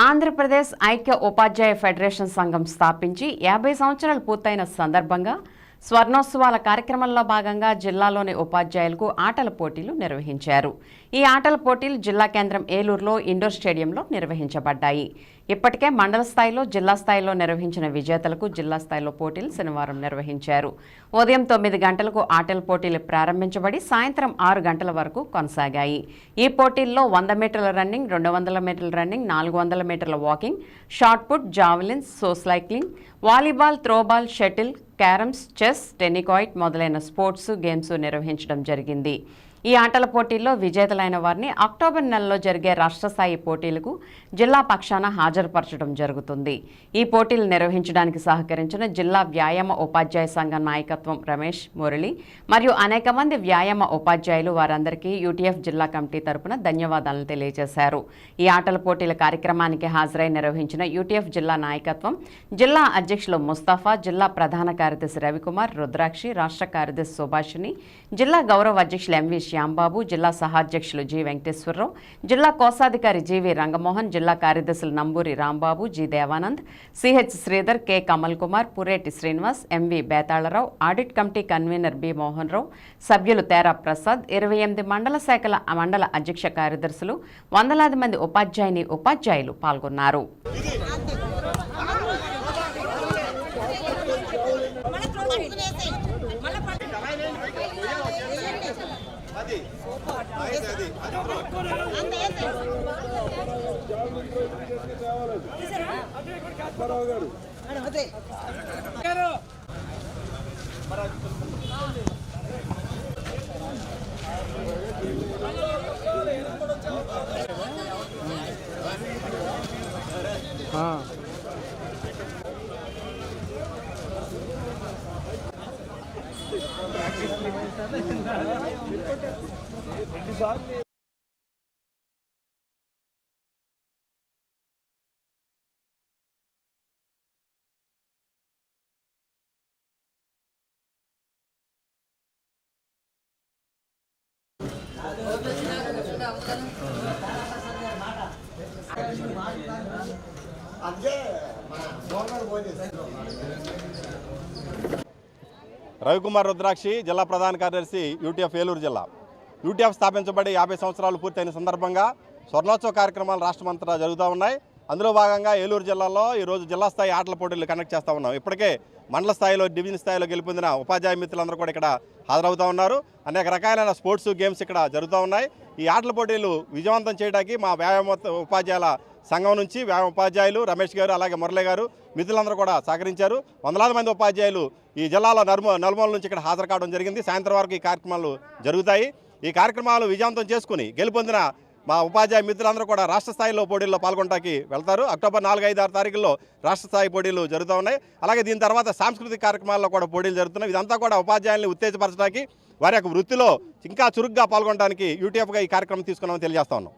ఆంధ్రప్రదేశ్ ఐక్య ఉపాధ్యాయ ఫెడరేషన్ సంఘం స్థాపించి యాభై సంవత్సరాలు పూర్తయిన సందర్భంగా స్వర్ణోత్సవాల కార్యక్రమంలో భాగంగా జిల్లాలోని ఉపాధ్యాయులకు ఆటల పోటీలు నిర్వహించారు. ఈ ఆటల పోటీలు జిల్లా కేంద్రం ఏలూరులో ఇండోర్ స్టేడియంలో నిర్వహించబడ్డాయి. ఇప్పటికే మండల స్థాయిలో జిల్లా స్థాయిలో నిర్వహించిన విజేతలకు జిల్లా స్థాయిలో పోటీలు శనివారం నిర్వహించారు. ఉదయం తొమ్మిది గంటలకు ఆటల పోటీలు ప్రారంభించబడి సాయంత్రం ఆరు గంటల వరకు కొనసాగాయి. ఈ పోటీల్లో వంద మీటర్ల రన్నింగ్ రెండు వందల మీటర్ల రన్నింగ్ నాలుగు వందల మీటర్ల walking shot put javelins సోస్లైక్లింగ్ volleyball throwball shuttle carroms chess tenikoit మొదలైన స్పోర్ట్స్ గేమ్స్ నిర్వహించడం జరిగింది. ఈ ఆటల పోటీల్లో విజేతలైన వారిని అక్టోబర్ నెలలో జరిగే రాష్ట్ర స్థాయి పోటీలకు జిల్లా పక్షాన హాజరుపరచడం జరుగుతుంది. ఈ పోటీలు నిర్వహించడానికి సహకరించిన జిల్లా వ్యాయామ ఉపాధ్యాయ సంఘ నాయకత్వం రమేష్ మురళి మరియు అనేక మంది వ్యాయామ ఉపాధ్యాయులు వారందరికీ యూటీఎఫ్ జిల్లా కమిటీ తరపున ధన్యవాదాలను తెలియజేశారు. ఈ ఆటల పోటీల కార్యక్రమానికి హాజరై నిర్వహించిన యూటీఎఫ్ జిల్లా నాయకత్వం జిల్లా అధ్యక్షులు ముస్తాఫా జిల్లా ప్రధాన కార్యదర్శి రవికుమార్ రుద్రాక్షి రాష్ట్ర కార్యదర్శి సుభాషిణి జిల్లా గౌరవ అధ్యక్షులు ఎంవి శ్యాంబాబు జిల్లా సహాధ్యక్షులు జి వెంకటేశ్వరరావు జిల్లా కోశాధికారి జీవి రంగమోహన్ జిల్లా కార్యదర్శులు Namburi Rambabu G. Devanand CH Sridhar K. Kamal Kumar Pureti Srinivas MV Betalarao audit committee convener B. Mohan Rao సభ్యులు తేరా ప్రసాద్ ఇరవై ఎనిమిది మండల శాఖల మండల అధ్యక్ష కార్యదర్శులు వందలాది మంది ఉపాధ్యాయుని ఉపాధ్యాయులు పాల్గొన్నారు. గారు రెండు సార్లు రవికుమార్ రుద్రాక్షి జిల్లా ప్రధాన కార్యదర్శి యూటీఎఫ్ ఏలూరు జిల్లా. యూటీఎఫ్ స్థాపించబడి యాభై సంవత్సరాలు పూర్తయిన సందర్భంగా స్వర్ణోత్సవ కార్యక్రమాలు రాష్ట్రమంతటా జరుగుతూ ఉన్నాయి. అందులో భాగంగా ఏలూరు జిల్లాలో ఈరోజు జిల్లా స్థాయి ఆటల పోటీలు కండక్ట్ చేస్తూ ఉన్నాం. ఇప్పటికే మండల స్థాయిలో డివిజన్ స్థాయిలో గెలుపొందిన ఉపాధ్యాయ మిత్రులందరూ కూడా ఇక్కడ హాజరవుతూ ఉన్నారు. అనేక రకాలైన స్పోర్ట్స్ గేమ్స్ ఇక్కడ జరుగుతూ ఉన్నాయి. ఈ ఆటల పోటీలు విజయవంతం చేయడానికి మా వ్యాయామ ఉపాధ్యాయుల సంఘం నుంచి వ్యాయామ ఉపాధ్యాయులు రమేష్ గారు అలాగే మురళి గారు మిత్రులందరూ కూడా సహకరించారు. వందలాది మంది ఉపాధ్యాయులు ఈ జిల్లాలో నర్మ నలుమూల నుంచి ఇక్కడ హాజరు కావడం జరిగింది. సాయంత్రం వరకు ఈ కార్యక్రమాలు జరుగుతాయి. ఈ కార్యక్రమాలు విజయవంతం చేసుకుని గెలుపొందిన మా ఉపాధ్యాయ మిత్రులందరూ కూడా రాష్ట్ర స్థాయిలో పోటీల్లో పాల్గొనడానికి వెళ్తారు. అక్టోబర్ నాలుగు ఐదు ఆరు తారీఖుల్లో రాష్ట్ర స్థాయి పోటీలు జరుగుతూ ఉన్నాయి. అలాగే దీని తర్వాత సాంస్కృతిక కార్యక్రమాల్లో కూడా పోటీలు జరుగుతున్నాయి. ఇదంతా కూడా ఉపాధ్యాయుల్ని ఉత్తేజపరచడానికి వారి యొక్క వృత్తిలో ఇంకా చురుగ్గా పాల్గొనడానికి యూటీఎఫ్గా ఈ కార్యక్రమం తీసుకున్నామని తెలియజేస్తా ఉన్నాం.